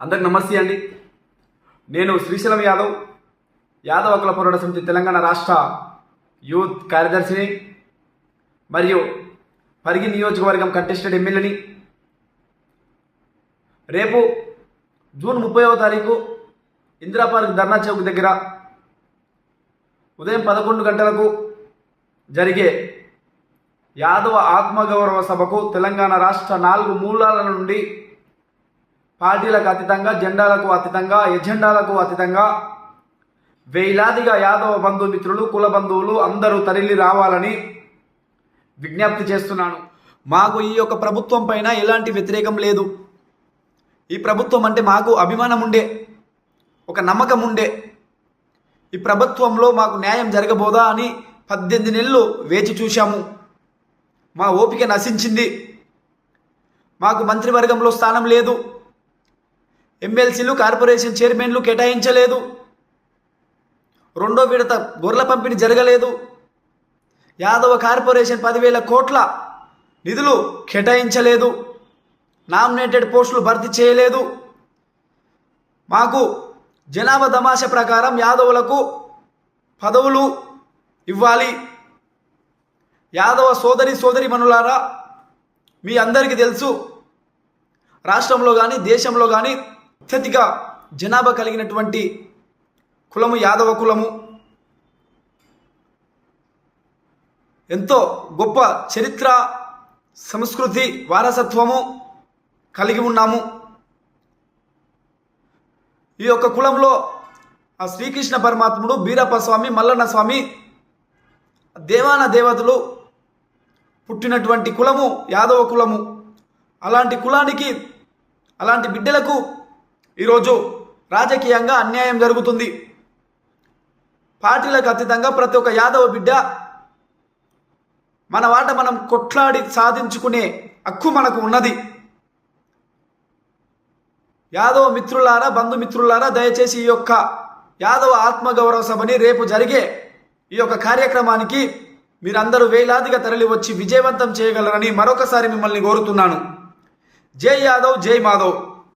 అందరికి నమస్తే అండి. నేను శ్రీశైలం యాదవ్ యాదవ్ అకుల పోరాట సమితి తెలంగాణ రాష్ట్ర యూత్ కార్యదర్శిని మరియు పరిగి నియోజకవర్గం కంటెస్టెడ్ ఎమ్మెల్యేని. రేపు జూన్ ముప్పైవ తారీఖు ఇందిరా పార్క్ ధర్నా చౌక్ దగ్గర ఉదయం పదకొండు గంటలకు జరిగే యాదవ ఆత్మగౌరవ సభకు తెలంగాణ రాష్ట్ర నాలుగు మూలాల నుండి పార్టీలకు అతీతంగా జెండాలకు అతీతంగా ఎజెండాలకు అతీతంగా వేలాదిగా యాదవ బంధుమిత్రులు కుల బంధువులు అందరూ తరలి రావాలని విజ్ఞప్తి చేస్తున్నాను. మాకు ఈ యొక్క ప్రభుత్వం పైన ఎలాంటి వ్యతిరేకం లేదు. ఈ ప్రభుత్వం అంటే మాకు అభిమానం ఉండే ఒక నమ్మకం ఉండే. ఈ ప్రభుత్వంలో మాకు న్యాయం జరగబోదా అని పద్దెనిమిది నెలలు వేచి చూశాము. మా ఓపిక నశించింది. మాకు మంత్రివర్గంలో స్థానం లేదు. ఎమ్మెల్సీలు కార్పొరేషన్ చైర్మన్లు కేటాయించలేదు. రెండో విడత గొర్రెల పంపిణీ జరగలేదు. యాదవ కార్పొరేషన్ పదివేల కోట్ల నిధులు కేటాయించలేదు. నామినేటెడ్ పోస్టులు భర్తీ చేయలేదు. మాకు జనాభా దమాష ప్రకారం యాదవులకు పదవులు ఇవ్వాలి. యాదవ సోదరి సోదరి మనులారా మీ అందరికీ తెలుసు రాష్ట్రంలో కానీ దేశంలో కానీ అత్యధిక జనాభా కలిగినటువంటి కులము యాదవ కులము ఎంతో గొప్ప చరిత్ర సంస్కృతి వారసత్వము కలిగి ఉన్నాము. ఈ యొక్క కులంలో ఆ శ్రీకృష్ణ పరమాత్ముడు బీరప్ప స్వామి మల్లన్న స్వామి దేవాన దేవతలు పుట్టినటువంటి కులము యాదవ కులము. అలాంటి కులానికి అలాంటి బిడ్డలకు ఈరోజు రాజకీయంగా అన్యాయం జరుగుతుంది. పార్టీలకు అతీతంగా ప్రతి ఒక్క యాదవ బిడ్డ మన వాట మనం కొట్లాడి సాధించుకునే హక్కు మనకు ఉన్నది. యాదవ మిత్రులారా బంధుమిత్రులారా దయచేసి ఈ యొక్క యాదవ ఆత్మగౌరవ సభని రేపు జరిగే ఈ యొక్క కార్యక్రమానికి మీరందరూ వేలాదిగా తరలి వచ్చి విజయవంతం చేయగలరని మరొకసారి మిమ్మల్ని కోరుతున్నాను. జై యాదవ్ జై మాధవ్.